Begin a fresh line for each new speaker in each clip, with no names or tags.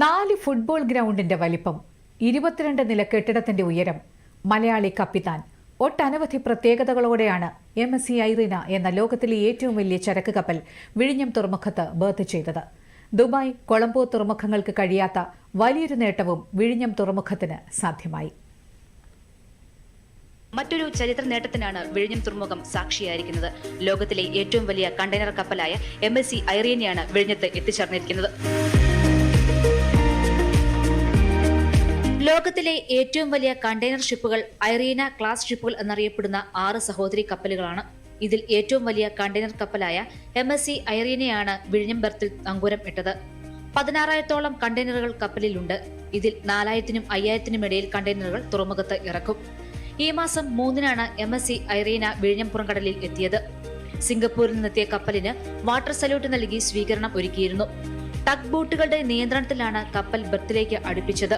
നാല് ഫുട്ബോൾ ഗ്രൗണ്ടിന്റെ വലിപ്പം ഇരുപത്തിരണ്ട് നില കെട്ടിടത്തിന്റെ ഉയരം മലയാളി കപ്പിത്താൻ. ഒട്ടനവധി പ്രത്യേകതകളോടെയാണ് എം എസ് സി ഐറിന എന്ന ലോകത്തിലെ ഏറ്റവും വലിയ ചരക്ക് കപ്പൽ വിഴിഞ്ഞം തുറമുഖത്ത് ബർത്ത് ചെയ്തത്. ദുബായ് കൊളംബോ തുറമുഖങ്ങൾക്ക് കഴിയാത്ത വലിയൊരു നേട്ടവും വിഴിഞ്ഞം തുറമുഖത്തിന് സാധ്യമായി.
മറ്റൊരു ചരിത്ര നേട്ടത്തിനാണ് വിഴിഞ്ഞം തുറമുഖം സാക്ഷിയായിരിക്കുന്നത്. ലോകത്തിലെ ഏറ്റവും വലിയ കണ്ടെയ്നർ കപ്പലായ എം എസ് സി ഐറീനയാണ് വിഴിഞ്ഞത്ത് എത്തിച്ചേർന്നിരിക്കുന്നത്. ലോകത്തിലെ ഏറ്റവും വലിയ കണ്ടെയ്നർ ഷിപ്പുകൾ ഐറീന ക്ലാസ് ഷിപ്പുകൾ എന്നറിയപ്പെടുന്ന ആറ് സഹോദരി കപ്പലുകളാണ്. ഇതിൽ ഏറ്റവും വലിയ കണ്ടെയ്നർ കപ്പലായ എം എസ് സി ഐറീനയാണ് വിഴിഞ്ഞം ബർത്തിൽ അങ്കുരം ഇട്ടത്. പതിനാറായിരത്തോളം കണ്ടെയ്നറുകൾ കപ്പലിലുണ്ട്. ഇതിൽ നാലായിരത്തിനും അയ്യായിരത്തിനും ഇടയിൽ കണ്ടെയ്നറുകൾ തുറമുഖത്ത് ഇറക്കും. ഈ മാസം മൂന്നിനാണ് M S C Irina Vizhinjampuram കടലിൽ എത്തിയത്. സിംഗപ്പൂരിൽ നിന്നെത്തിയ കപ്പലിന് വാട്ടർ സല്യൂട്ട് നൽകി സ്വീകരണം ഒരുക്കിയിരുന്നു. ടഗ് ബോട്ടുകളുടെ നിയന്ത്രണത്തിലാണ് കപ്പൽ ബർത്തിലേക്ക് അടുപ്പിച്ചത്.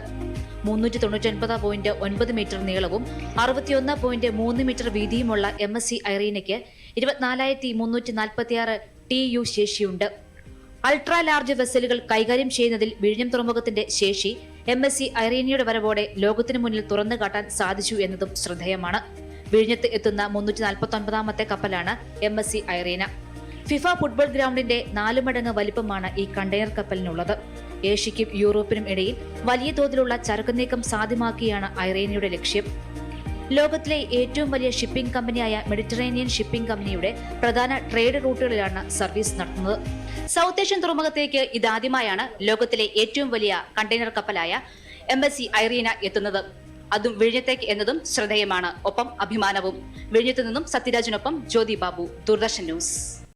മുന്നൂറ്റി തൊണ്ണൂറ്റൊൻപത് പോയിന്റ് ഒൻപത് മീറ്റർ നീളവും അറുപത്തിയൊന്ന് പോയിന്റ് മൂന്ന് മീറ്റർ വീതിയുമുള്ള എം എസ് സി ഐറീനയ്ക്ക് ഇരുപത്തിനാലായിരത്തി മുന്നൂറ്റി നാൽപ്പത്തിയാറ് ടി യു ശേഷിയുണ്ട്. അൾട്രാ ലാർജ് വെസലുകൾ കൈകാര്യം ചെയ്യുന്നതിൽ വിഴിഞ്ഞം തുറമുഖത്തിന്റെ ശേഷി എം എസ് സി ഐറീനയുടെ വരവോടെ ലോകത്തിനു മുന്നിൽ തുറന്നു കാട്ടാൻ സാധിച്ചു എന്നതും ശ്രദ്ധേയമാണ്. വിഴിഞ്ഞത്ത് എത്തുന്ന മുന്നൂറ്റി നാൽപ്പത്തി ഒൻപതാമത്തെ കപ്പലാണ് M S C Irina. FIFA football ഗ്രൗണ്ടിന്റെ നാലു മടങ്ങ് വലിപ്പമാണ് ഈ കണ്ടെയ്നർ കപ്പലിനുള്ളത്. ഏഷ്യയ്ക്കും യൂറോപ്പിനും ഇടയിൽ വലിയ തോതിലുള്ള ചരക്ക് നീക്കം സാധ്യമാക്കിയാണ് ഐറേനിയുടെ ലക്ഷ്യം. ലോകത്തിലെ ഏറ്റവും വലിയ ഷിപ്പിംഗ് കമ്പനിയായ മെഡിറ്ററേനിയൻ ഷിപ്പിംഗ് കമ്പനിയുടെ പ്രധാന ട്രേഡ് റൂട്ടുകളിലാണ് സർവീസ് നടത്തുന്നത്. സൗത്ത് ഏഷ്യൻ തുറമുഖത്തേക്ക് ഇതാദ്യമായാണ് ലോകത്തിലെ ഏറ്റവും വലിയ കണ്ടെയ്നർ കപ്പലായ എം എസ് സി ഐറീന എത്തുന്നത്. അതും വിഴിഞ്ഞത്തേക്ക് എന്നതും ശ്രദ്ധേയമാണ്. ഒപ്പം അഭിമാനവും. വിഴിഞ്ഞത്തു നിന്നും സത്യരാജിനൊപ്പം ജ്യോതി ബാബു. ദൂരദർശൻ ന്യൂസ്.